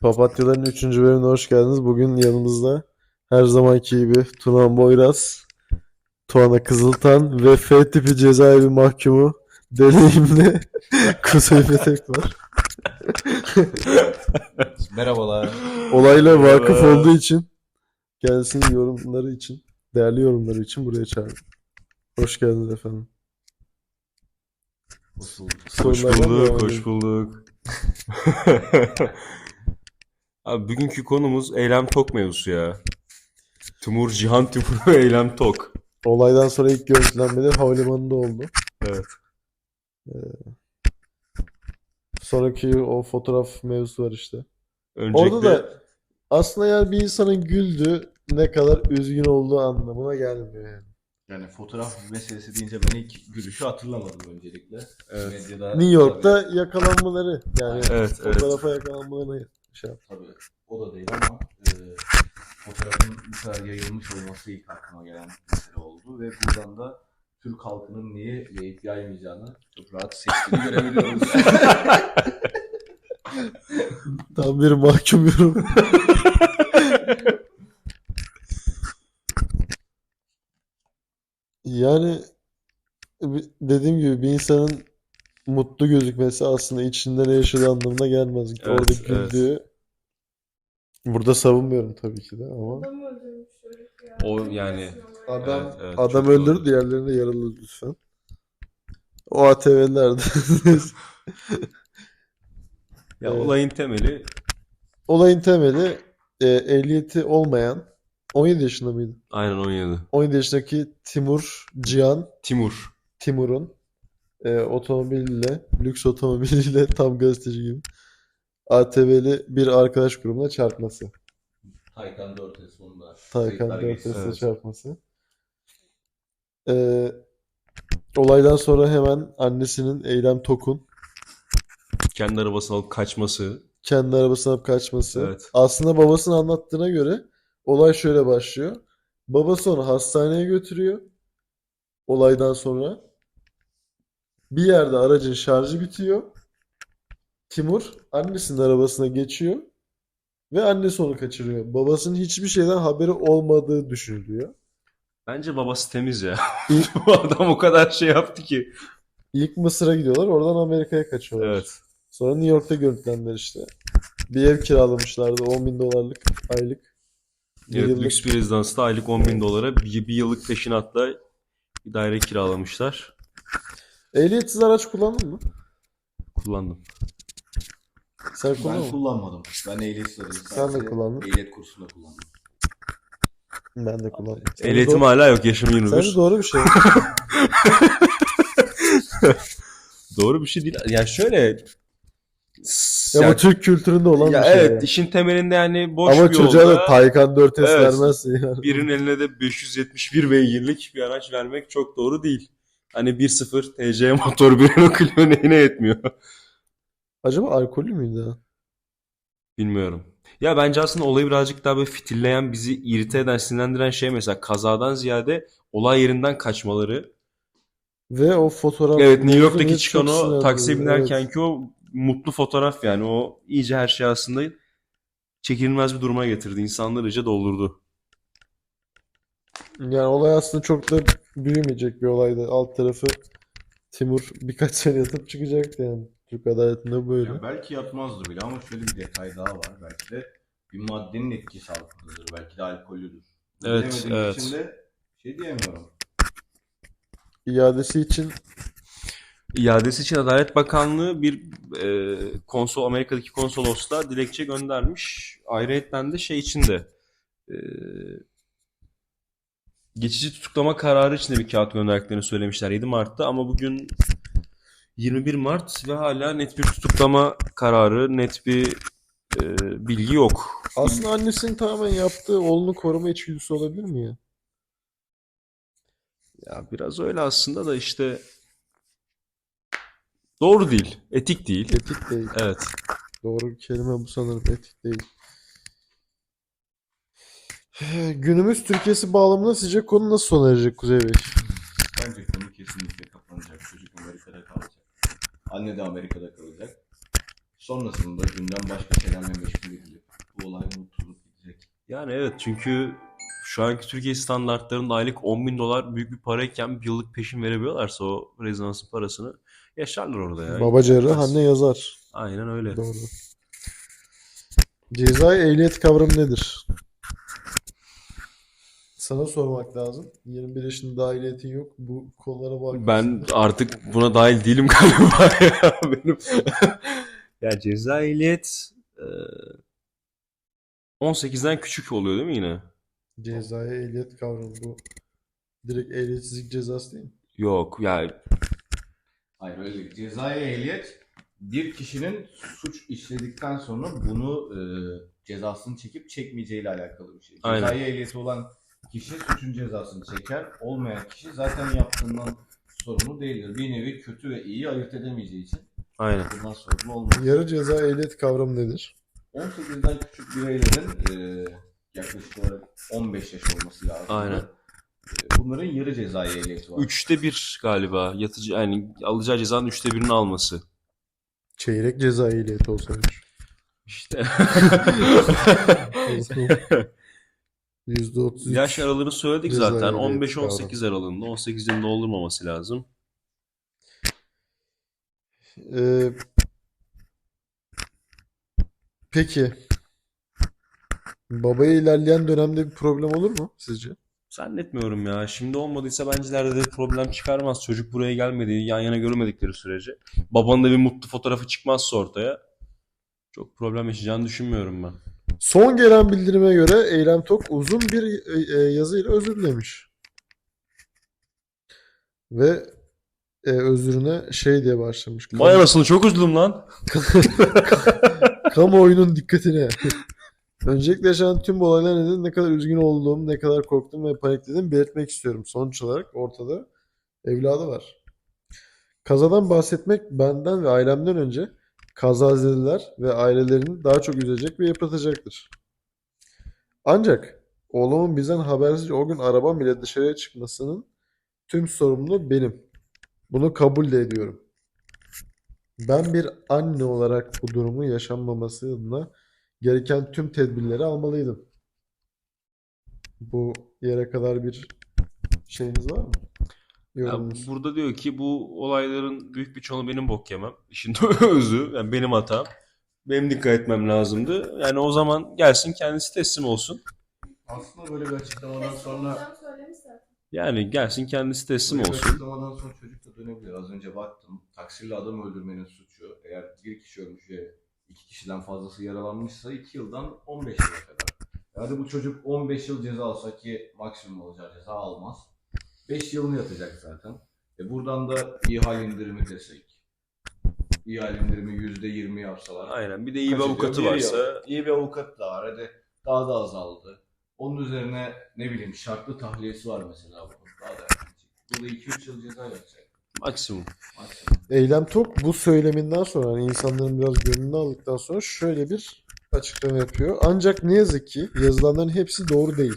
Papatyaların 3. bölümüne hoş geldiniz. Bugün yanımızda her zamanki gibi Tunan Boyraz, Tuana Kızıltan ve F tipi cezaevi mahkumu deneyimli Kuzey Petek var. Merhabalar. Olayla vakıf Merhaba. olduğu için kendisinin yorumları için, değerli yorumları için buraya çağırdım. Hoş geldiniz efendim. Hoş bulduk. Hoş bulduk. Abi bugünkü konumuz Eylem Tok mevzusu ya. Timur, Cihan Timur ve Eylem Tok. Olaydan sonra ilk görüntülenmeler havalimanında oldu. Evet. Sonraki o fotoğraf mevzusu var işte. Öncelikle Orada da aslında yani bir insanın güldüğü ne kadar üzgün olduğu anlamına gelmiyor yani. Yani fotoğraf meselesi deyince ben ilk gülüşü hatırlamadım öncelikle. Evet. Medyada New York'ta yakalanmaları yani Evet, evet. fotoğrafa yakalanmalarını şey yap- Tabii, o da değil ama e, fotoğrafın bu kadar yayılmış olması ilk aklıma gelen mesele oldu ve buradan da Türk halkının niye yayıp yaymayacağını çok rahat seçtiğini görebiliyoruz. Tam bir mahkum yorum. Yani dediğim gibi bir insanın mutlu gözükmesi aslında içinde ne yaşadığı anlamına gelmez. Evet, Orada evet. Burada savunmuyorum tabii ki de ama Adam öldürmüş çocuk ya. O yani- adam Evet, evet, adam çok öldürdü doğru. diğerlerini de yaraladı lütfen. O ATV'lerde. ya Evet. olayın temeli Olayın temeli e, ehliyeti olmayan 17 yaşında mıydı? aynen 17. 17 yaşındaki Timur Cihan Timur. Timur'un e, otomobiliyle, lüks otomobiliyle tam gazeteci gibi ATV'li bir arkadaş grubuna çarpması. Taycan 4 sonunda. Taycan kayıtlar geçti. 4S'e Evet. çarpması. E, olaydan sonra hemen annesinin Eylem Tokun Kendi arabasını alıp kaçması. kendi arabasına alıp kaçması. Evet. Aslında babasının anlattığına göre olay şöyle başlıyor. Babası onu hastaneye götürüyor. Olaydan sonra. Bir yerde aracın şarjı bitiyor. Timur annesinin arabasına geçiyor. Ve annesi onu kaçırıyor. Babasının hiçbir şeyden haberi olmadığı düşünülüyor. Bence babası temiz ya. İlk, Bu adam o kadar şey yaptı ki. ilk Mısır'a gidiyorlar. Oradan Amerika'ya kaçıyorlar. Evet. Sonra New York'ta görüntülendiler işte. Bir ev kiralamışlardı. 10 bin dolarlık aylık. Bir Evet, yıllık. lüks bir rezidansta aylık 10 bin dolara bir, bir yıllık peşinatla bir daire kiralamışlar. Ehliyetsiz araç kullandın mı? Kullandım. Sen Ben mı? kullanmadım. Ben ehliyetsiz aracı Sen de kullandın. Ehliyet kursunda kullandım. Ben de kullandım. Sence Ehliyetim doğru- hala yok. Yaşım Sence 21. doğru bir şey. Doğru bir şey değil. Yani şöyle Ya ya, bu Türk kültüründe olan ya bir şey. evet yani. işin temelinde yani boş Ama bir çocuğa yolda da Taycan 4S Evet. vermezsin yani. birinin eline de 571 beygirlik bir araç vermek çok doğru değil. Hani 1.0 TC motor bir Renault Clio neyine yetmiyor. Acaba alkollü müydü? Bilmiyorum. Ya bence aslında olayı birazcık daha böyle fitilleyen, bizi irite eden, sinirlendiren şey mesela kazadan ziyade olay yerinden kaçmaları. Ve o fotoğraf Evet New York'taki çıkan o taksiye Evet. binerkenki o mutlu fotoğraf yani o iyice her şey aslında çekilmez bir duruma getirdi. İnsanları iyice doldurdu. Yani olay aslında çok da büyümeyecek bir olaydı. Alt tarafı Timur birkaç sene yatıp çıkacaktı yani. Türk adaletinde böyle. Ya belki yatmazdı bile ama şöyle bir detay daha var. Belki de bir maddenin etkisi altındadır. Belki de alkollüdür. Evet, Bilemediğim evet. için de şey diyemiyorum. İadesi için İadesi için Adalet Bakanlığı bir e, konsol Amerika'daki konsolosluğa dilekçe göndermiş. Ayrıyeten de şey için de e, geçici tutuklama kararı için de bir kağıt gönderdiklerini söylemişler 7 Mart'ta ama bugün 21 Mart ve hala net bir tutuklama kararı, net bir e, bilgi yok. aslında annesinin tamamen yaptığı oğlunu koruma içgüdüsü olabilir mi ya? Ya biraz öyle aslında da işte doğru değil, etik değil. Etik değil. Evet. Doğru bir kelime bu sanırım. Etik değil. Günümüz Türkiye'si bağlamında sizce konu nasıl sona erecek Kuzey Bey? Bence konu kesinlikle kapanacak. Çocuk Amerika'da kalacak. Anne de Amerika'da kalacak. Sonrasında gündem başka şeylerle meşgul edilip bu olay unutulup gidecek. Yani evet çünkü şu anki Türkiye standartlarında aylık 10 bin dolar büyük bir parayken bir yıllık peşin verebiliyorlarsa o rezonansın parasını yaşarlar orada ya. Baba cerrah anne yazar. Aynen öyle. Doğru. Cezai ehliyet kavramı nedir? Sana sormak lazım. 21 yaşında daha ehliyetin yok. Bu konulara bak. Ben artık buna dahil değilim galiba ya. Benim ya ceza ehliyet e, 18'den küçük oluyor değil mi yine? Cezai ehliyet kavramı bu. Direkt ehliyetsizlik cezası değil mi? Yok ya Hayır öyle değil. Cezai ehliyet bir kişinin suç işledikten sonra bunu e, cezasını çekip çekmeyeceğiyle alakalı bir şey. Aynen. Cezai ehliyeti olan kişi suçun cezasını çeker. Olmayan kişi zaten yaptığından sorumlu değildir. Bir nevi kötü ve iyi ayırt edemeyeceği için aynen. bundan sorumlu olmaz. Yarı ceza ehliyet kavramı nedir? 18'den küçük bireylerin e, yaklaşık olarak 15 yaş olması lazım. Aynen. Bunların yarı cezai ehliyeti var. Üçte bir galiba yatıcı yani alacağı cezanın üçte birini alması. Çeyrek ceza ehliyeti olsaymış. İşte. %33. Yaş aralığını söyledik Ceza zaten. ehliyeti 15-18 aralığında. 18'in doldurmaması lazım. Ee, peki babaya ilerleyen dönemde bir problem olur mu sizce? Zannetmiyorum ya. Şimdi olmadıysa bence ileride de problem çıkarmaz. Çocuk buraya gelmedi, yan yana görmedikleri sürece. Babanın da bir mutlu fotoğrafı çıkmazsa ortaya çok problem yaşayacağını düşünmüyorum ben. Son gelen bildirime göre Eylem Tok uzun bir e, e, yazıyla özür dilemiş. Ve e, özrüne şey diye başlamış. Vay anasını çok üzüldüm lan. Kamuoyunun dikkatine. Öncelikle yaşanan tüm bu olaylar nedeniyle ne kadar üzgün olduğum, ne kadar korktum ve paniklediğimi belirtmek istiyorum. Sonuç olarak ortada evladı var. Kazadan bahsetmek benden ve ailemden önce kazazedeler ve ailelerini daha çok üzecek ve yıpratacaktır. Ancak oğlumun bizden habersiz o gün arabam bile dışarıya çıkmasının tüm sorumluluğu benim. Bunu kabul de ediyorum. Ben bir anne olarak bu durumun yaşanmaması adına gereken tüm tedbirleri almalıydım. Bu yere kadar bir şeyiniz var mı? Ya Yorumunuz. burada diyor ki bu olayların büyük bir çoğunu benim bok yemem. İşin özü yani benim hatam. Benim dikkat etmem lazımdı. Yani o zaman gelsin kendisi teslim olsun. Aslında böyle bir açıklamadan sonra. Yani gelsin kendisi teslim Böyle bir olsun. açıklamadan sonra çocuk da dönebilir. Az önce baktım. Taksirli adam öldürmenin suçu eğer bir kişi ölmüş ve iki kişiden fazlası yaralanmışsa 2 yıldan 15 yıla kadar. Yani bu çocuk 15 yıl ceza alsa ki maksimum alacağı ceza almaz. 5 yılını yatacak zaten. E buradan da ihale indirimi desek. İhale indirimi %20 yapsalar. Aynen. Bir de iyi bir Kaç avukatı ediyor? Bir varsa yıl. İyi bir avukat da var. Hadi daha da azaldı. Onun üzerine ne bileyim şartlı tahliyesi var mesela. bunun. Daha da. Bu da 2-3 yıl ceza yatacak. maksimum. Maksimum. Eylem Tok bu söyleminden sonra hani insanların biraz gönlünü aldıktan sonra şöyle bir açıklama yapıyor. Ancak ne yazık ki yazılanların hepsi doğru değil.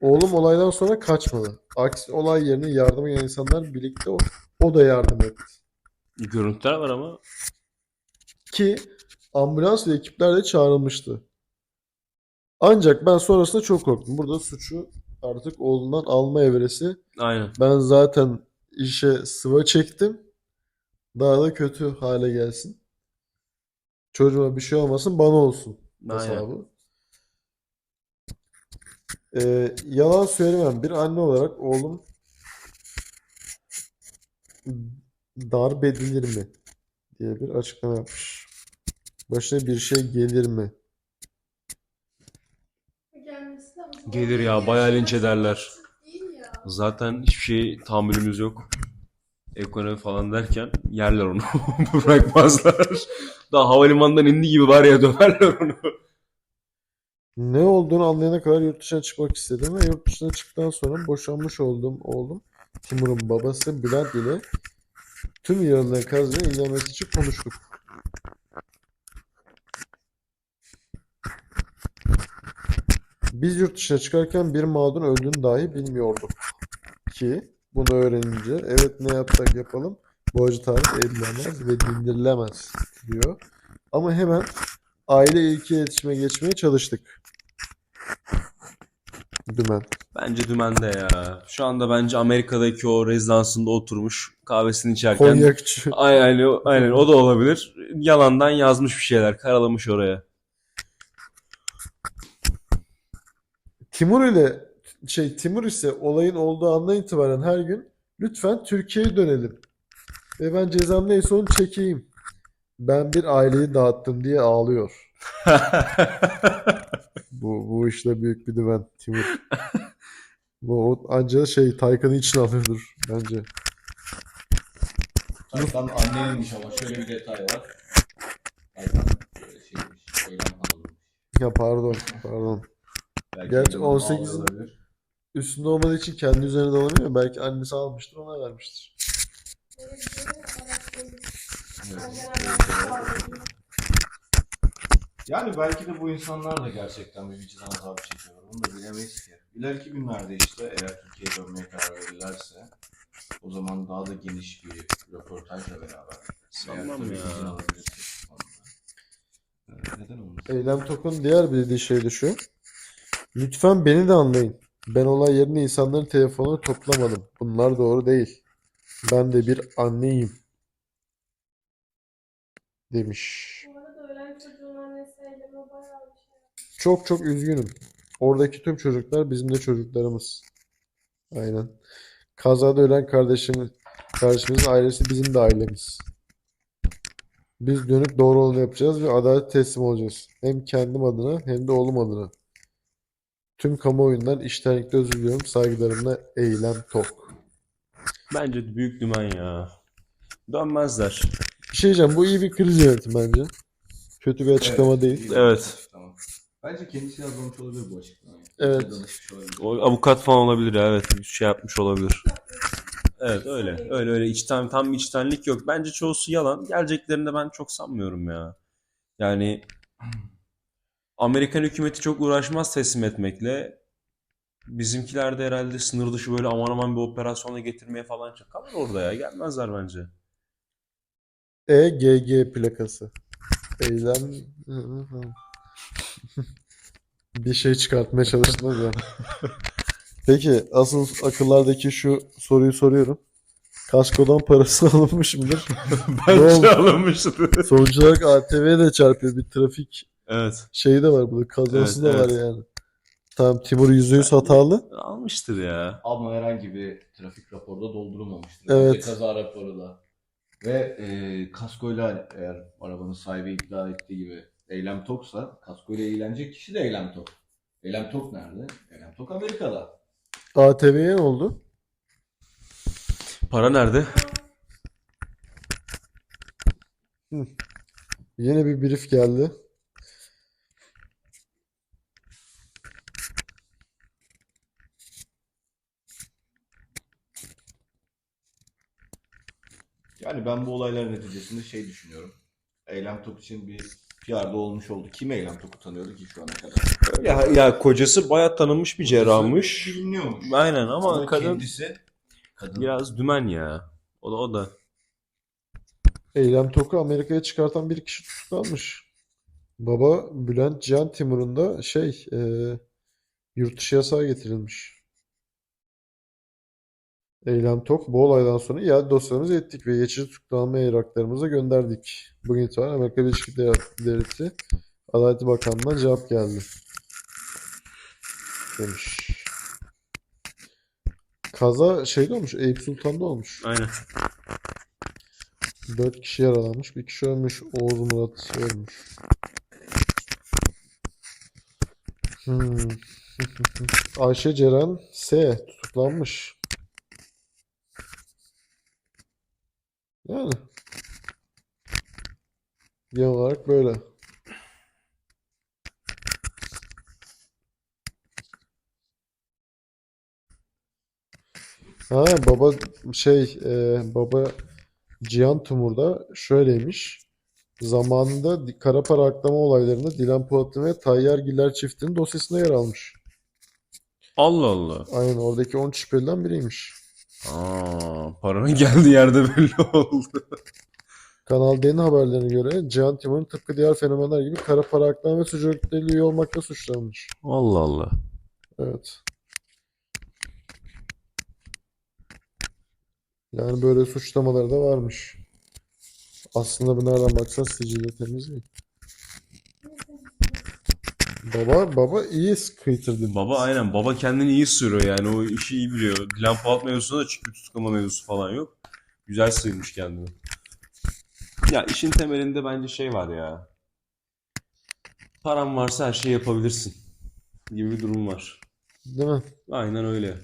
Oğlum olaydan sonra kaçmadı. Aksi olay yerine yardıma gelen insanlar birlikte o, o da yardım etti. Görüntüler var ama Ki ambulans ve ekipler de çağrılmıştı. Ancak ben sonrasında çok korktum. Burada suçu artık oğlundan alma evresi. aynen. Ben zaten işe sıva çektim. Daha da kötü hale gelsin. Çocuğuma bir şey olmasın bana olsun Aynen. hesabı. Ee, yalan söylemem. Bir anne olarak oğlum darp edilir mi diye bir açıklama yapmış. Başına bir şey gelir mi? Gelir ya, bayağı linç ederler. Zaten hiçbir şey tahammülümüz yok. Ekonomi falan derken yerler onu. Bırakmazlar. Daha havalimanından indi gibi var ya döverler onu. Ne olduğunu anlayana kadar yurt dışına çıkmak istedim ve yurt dışına çıktıktan sonra boşanmış olduğum oğlum Timur'un babası Bülent ile tüm yaralıların kazıyla ilgilenmesi için konuştuk. Biz yurt dışına çıkarken bir mağdurun öldüğünü dahi bilmiyorduk. Ki bunu öğrenince evet ne yapsak yapalım Bu acı tarif edilemez ve dindirilemez diyor. Ama hemen aile ilki iletişime geçmeye çalıştık. Dümen. Bence dümende ya. Şu anda bence Amerika'daki o rezidansında oturmuş kahvesini içerken. Konyakçı. Aynen, aynen o da olabilir. Yalandan yazmış bir şeyler, karalamış oraya. Timur ile şey Timur ise olayın olduğu andan itibaren her gün lütfen Türkiye'ye dönelim. Ve ben cezam neyse onu çekeyim. Ben bir aileyi dağıttım diye ağlıyor. Bu, bu işte büyük bir dümen Timur. Bu anca şey Taycan'ı için alıyordur bence. Taycan anneymiş ama şöyle bir detay var. Taycan şeymiş. Ya pardon, pardon. Belki Gerçi Eylem Hanım 18 ağlıyor olabilir. Üstünde olmadığı için kendi üzerine dolanıyor. Belki annesi almıştır, ona vermiştir. Böyle bir şey araştırdım. Evet. Anneler ağlıyor. Yani belki de bu insanlar da gerçekten bir vicdan azabı çekiyor. Bunu da bilemeyiz ki. İleriki günlerde işte eğer Türkiye'ye dönmeye karar verirlerse o zaman daha da geniş bir röportajla beraber Sanmam ya. Evet, Neden olmasın? Eylem Tok'un diğer bir dediği şey de şu. Lütfen beni de anlayın. Ben olay yerine insanların telefonunu toplamadım. Bunlar doğru değil. Ben de bir anneyim. Demiş. Bu arada ölen çocuğun annesi eyleme bayağı bir şey. Çok çok üzgünüm. Oradaki tüm çocuklar bizim de çocuklarımız. Aynen. Kazada ölen kardeşimiz, kardeşimizin ailesi bizim de ailemiz. Biz dönüp doğru olanı yapacağız ve adalet teslim olacağız. Hem kendim adına hem de oğlum adına. Tüm kamuoyundan içtenlikle özür diliyorum. Saygılarımla Eylem Tok. Bence büyük dümen ya. Dönmezler. Şey diyeceğim. Bu iyi bir kriz yönetimi bence. Kötü bir açıklama Evet, değil. iyi Evet. Bence kendisi yazmamış olabilir bu açıklamayı. Evet. Kendisi danışmış olabilir. O avukat falan olabilir ya, evet. Bir şey yapmış olabilir. Evet öyle. Öyle öyle içten tam bir içtenlik yok. Bence çoğusu yalan. Geleceklerini de ben çok sanmıyorum ya. Yani Amerikan hükümeti çok uğraşmaz teslim etmekle. Bizimkiler de herhalde sınır dışı böyle aman aman bir operasyona getirmeye falan çok kalır orada ya. Gelmezler bence. EGG plakası. Eylem bir şey çıkartmaya çalıştınız ya. Peki asıl akıllardaki şu soruyu soruyorum. Kaskodan parası alınmış mıdır? Bence alınmıştır. Sonuç olarak ATV'ye de çarpıyor. Bir trafik Evet. şeyi de var burada. Kazası Evet, da var evet. yani. Tamam Timur %100 hatalı. Almıştır ya. Ama herhangi bir trafik raporu da doldurulmamıştır. Evet. Bence kaza raporu da. Ve e, kaskoyla eğer arabanın sahibi iddia ettiği gibi Eylem Tok'sa kaskoyla eğlenecek kişi de Eylem Tok. Eylem Tok nerede? Eylem Tok Amerika'da. ATV'ye ne oldu? Para nerede? Yine bir brief geldi. Yani ben bu olaylar neticesinde şey düşünüyorum. Eylem Tok için bir PR'da olmuş oldu. Kim Eylem Tok'u tanıyordu ki şu ana kadar? Ya, ya kocası bayağı tanınmış bir cerrahmış. Biliniyormuş. Aynen ama Ama kadın kendisi kadın. biraz dümen ya. O da o da. Eylem Tok'u Amerika'ya çıkartan bir kişi tutuklanmış. Baba Bülent Cihan Timur'un da şey e, yurt dışı yasağı getirilmiş. Eylem Tok bu olaydan sonra iade dosyalarımızı ettik ve geçici tutuklanma evraklarımızı gönderdik. Bugün itibaren Amerika Birleşik Devletleri Adalet Bakanlığı'ndan cevap geldi. Demiş. Kaza şeyde olmuş, Eyüp Sultan'da olmuş. Aynen. Dört kişi yaralanmış, bir kişi ölmüş. Oğuz Murat ölmüş. Hmm. Ayşe Ceren S tutuklanmış. Yani genel olarak böyle. Ha baba şey e, baba Cihan Timur'da şöyleymiş. Zamanında kara para aklama olaylarında Dilan Polat'ın ve Tayyar Giller çiftinin dosyasında yer almış. Allah Allah. Aynen oradaki 10 şüpheliden biriymiş. Aa, paranın geldiği yerde belli oldu. Kanal D'nin haberlerine göre Cihan Timur'un tıpkı diğer fenomenler gibi kara para aklama ve suç örgütleriyle üye olmakla suçlanmış. Allah Allah. Evet. Yani böyle suçlamaları da varmış. Aslında bu nereden baksan sicili temiz mi? Baba baba iyi kıytırdı. Baba aynen baba kendini iyi sürüyor yani o işi iyi biliyor. Dilan Polat mevzusunda da çünkü tutuklama mevzusu falan yok. Güzel sıyırmış kendini. Ya işin temelinde bence şey var ya. Paran varsa her şeyi yapabilirsin gibi bir durum var. Değil mi? Aynen öyle.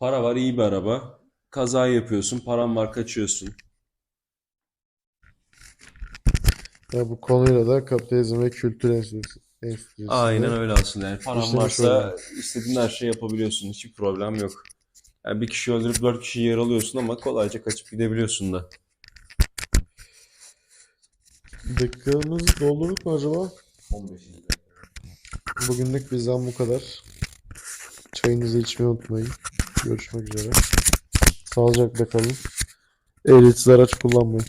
Para var iyi bir araba. Kaza yapıyorsun, paran var kaçıyorsun. Ya bu konuyla da kapitalizm ve kültür enstitüsü. Enstitüsü. Aynen öyle aslında. Yani paran varsa istediğin her şeyi yapabiliyorsun. Hiçbir problem yok. Yani bir kişi öldürüp dört kişiyi yaralıyorsun ama kolayca kaçıp gidebiliyorsun da. Dakikamızı doldurduk mu acaba? 15. dakika. Bugünlük bizden bu kadar. Çayınızı içmeyi unutmayın. Görüşmek üzere. Sağlıcakla kalın. Ehliyetsiz araç kullanmayın.